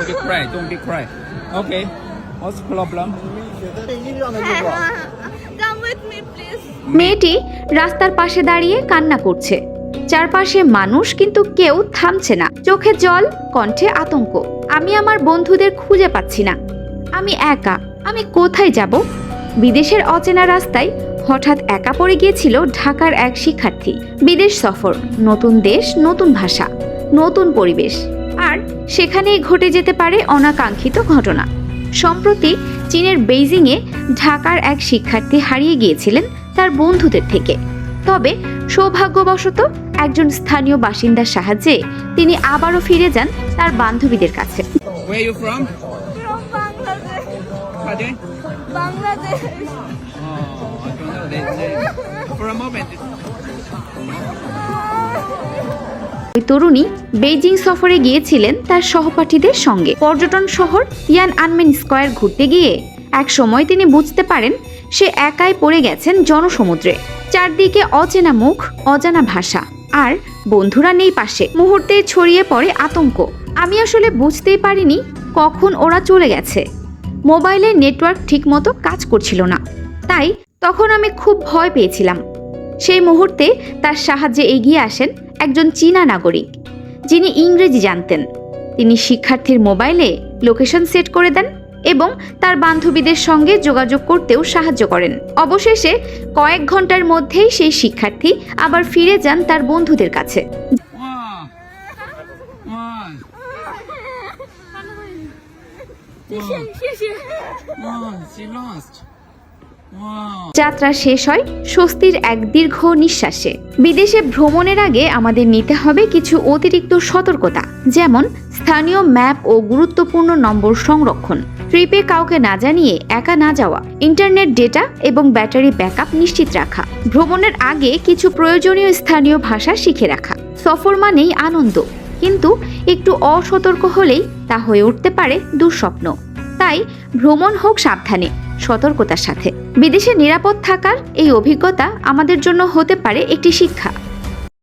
Don't be cry. Don't be cry. Okay. What's the problem? Come with me, please. মেয়েটি রাস্তার পাশে দাঁড়িয়ে কান্না করছে চারপাশে মানুষ কিন্তু কেউ থামছে না চোখে জল কণ্ঠে আতঙ্ক আমি আমার বন্ধুদের খুঁজে পাচ্ছি না আমি একা আমি কোথায় যাব বিদেশের অচেনা রাস্তায় হঠাৎ একা পড়ে গিয়েছিল ঢাকার এক শিক্ষার্থী বিদেশ সফর নতুন দেশ নতুন ভাষা নতুন পরিবেশ আর সেখানেই ঘটে যেতে পারে অনাকাঙ্ক্ষিত ঘটনা সম্প্রতি চীনের বেইজিংয়ে ঢাকার এক শিক্ষার্থী হারিয়ে গিয়েছিলেন তার বন্ধুদের থেকে তবে সৌভাগ্যবশত একজন স্থানীয় বাসিন্দার সাহায্যে তিনি আবারও ফিরে যান তার বান্ধবীদের কাছে? Bangladesh. Oh, I don't know. They, they, for a moment. ওই তরুণী বেইজিং সফরে গিয়েছিলেন তার সহপাঠীদের সঙ্গে। পর্যটন শহর ইয়ান আনমেন স্কয়ার ঘুরতে গিয়ে এক সময় তিনি বুঝতে পারেন, সে একাই পড়ে গেছেন জনসমুদ্রে। চারদিকে অচেনা মুখ, অজানা ভাষা, আর বন্ধুরা নেই পাশে। মুহূর্তে ছড়িয়ে পড়ে আতঙ্ক। আমি আসলে বুঝতেই পারিনি কখন ওরা চলে গেছে। মোবাইলের নেটওয়ার্ক ঠিকমতো কাজ করছিল না। তাই তখন আমি খুব ভয় পেয়েছিলাম। সেই মুহূর্তে তার সাহায্যে এগিয়ে আসেন একজন চীনা নাগরিক যিনি ইংরেজি জানতেন তিনি শিক্ষার্থীর মোবাইলে লোকেশন সেট করে দেন এবং তার বান্ধবীদের সঙ্গে যোগাযোগ করতেও সাহায্য করেন অবশেষে কয়েক ঘণ্টার মধ্যেই সেই শিক্ষার্থী আবার ফিরে যান তার বন্ধুদের কাছে. Wow. She lost. যাত্রা শেষ হয় স্বস্তির এক দীর্ঘ নিঃশ্বাসে। বিদেশে ভ্রমণের আগে আমাদের নিতে হবে কিছু অতিরিক্ত সতর্কতা, যেমন স্থানীয় ম্যাপ ও গুরুত্বপূর্ণ নম্বর সংরক্ষণ। ট্রিপে কাউকে না জানিয়ে একা না যাওয়া, ইন্টারনেট ডেটা এবং ব্যাটারি ব্যাকআপ নিশ্চিত রাখা, ভ্রমণের আগে কিছু প্রয়োজনীয় স্থানীয় ভাষা শিখে রাখা, সফর মানেই আনন্দ। কিন্তু একটু অসতর্ক হলেই তা হয়ে উঠতে পারে দুঃস্বপ্ন। তাই ভ্রমণ হোক সাবধানে, সতর্কতার সাথে। বিদেশে নিরাপদ থাকার এই অভিজ্ঞতা আমাদের জন্য হতে পারে একটি শিক্ষা।